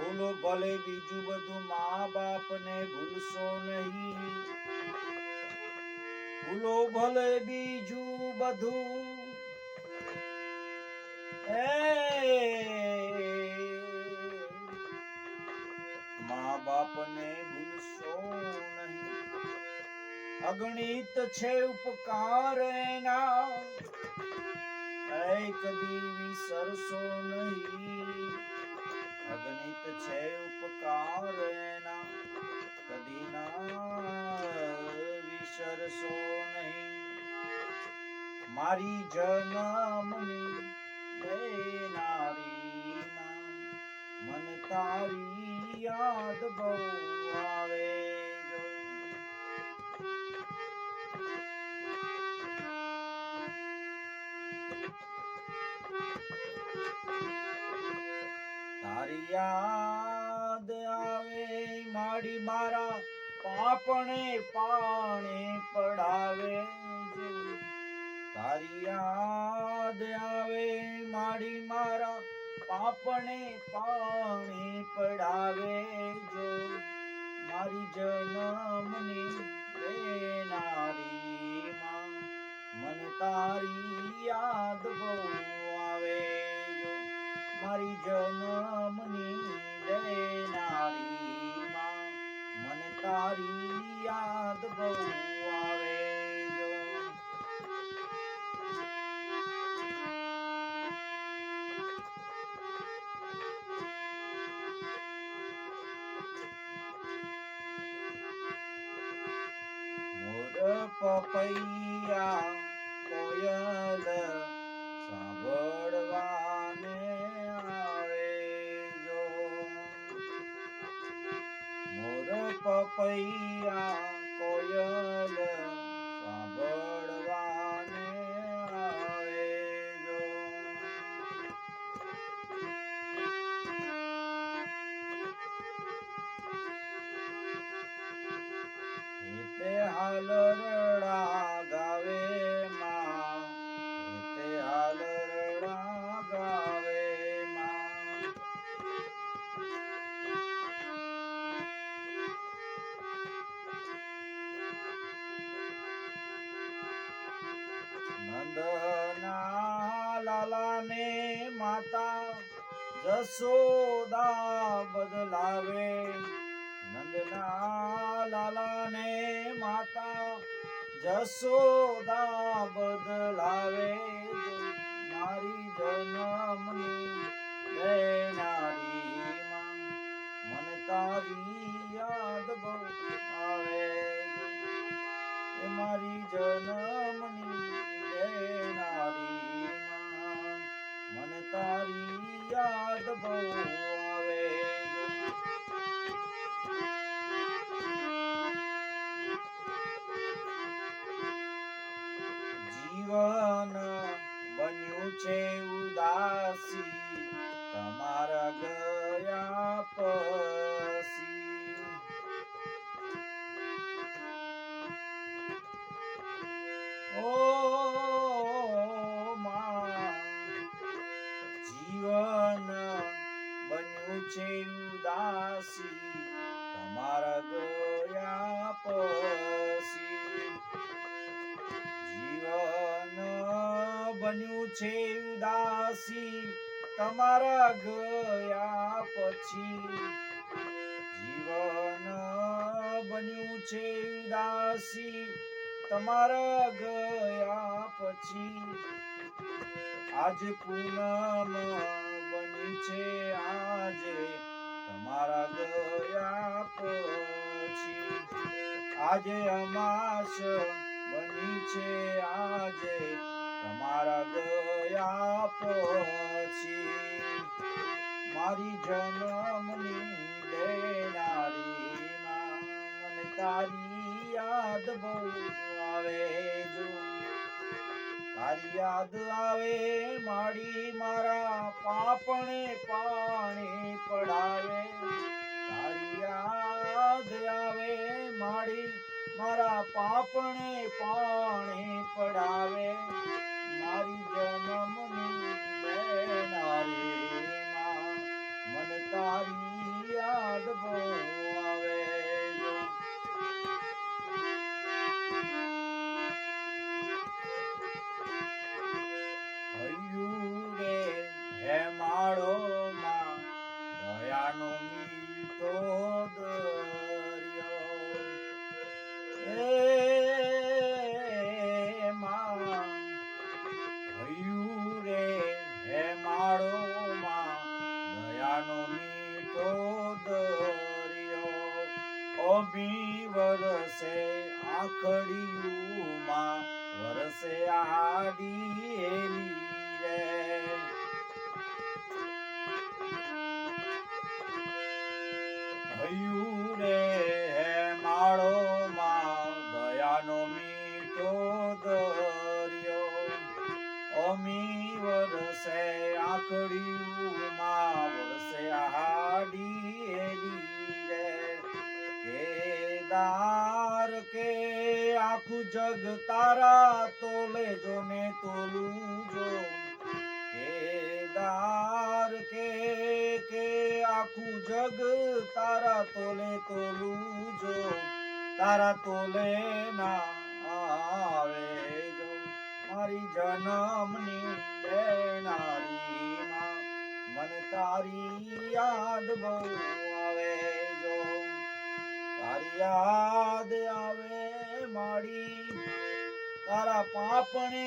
ભૂલો ભલે બીજું બધું મા બાપને ભૂલશો નહીં. ભૂલો ભલે બીજું બધું. મા બાપને ભૂલશો નહીં. અગણિત છે ઉપકાર એના કદી વિસરશો નહીં. અગણિત છે ઉપકાર એના કદી વિસરશો નહીં મારી જન્મની દેનારી મન તારી યાદ બહુ તારી યાદ આવે માડી મારા પાપણે પાણે પડાવે. તારી યાદ આવે માડી મારા પાપણે પાણે પડાવે જો મારી જન્મની દેનારી માં, મન તારી યાદ બહુ મારી જન્મની દેનારી માં મને તારી યાદ બહુ આવે પપૈયા કોયલ સાંભળવાને પપૈયા કોયલ સાંભળવાને લાલાને માતા જસોદા બદલાવે. નંદના લાલાને માતા જસોદા બદલાવે. મારી જન્મની દેનારી મને તારી યાદ બહુ આવે. મારી જન્મની યાદ છે ઉદાસી તમારા ગયા પછી જીવન બન્યું છે ઉદાસી તમારા ગયા પછી. જીવન બન્યું છે ઉદાસી તમારા ગયા પછી. આજ પૂનમ છે આજે તમારા ગયા પછી. આજે અમાસ બની છે આજે તમારા ગયા પછી. મારી જન્મની દેનારી મને તારી યાદ બહુ આવે જો. તારી યાદ આવે, માડી મારા પાપણે પાણી પડાવે. તારી યાદ આવે, માડી મારા પાપણે પાણી પડાવે. મારી જન્મની આખડિયુંમાં વરસે આડી રે. હૈયું રે હે માળો માં દયાનો મીઠો દરિયો. અમી વરસે આખડિયુંમાં વરસે આડી એલી રે. કેદાર કે આખું જગ તારા તોલે જો ને તોલું જો. કેદાર કે કે આખું જગ તારા તોલે તોલું જો. તારા તોલે ના આવે જો. મારી જન્મની દેનારી માં તારી યાદ બહુ યાદ આવે માડી તારા પાપણે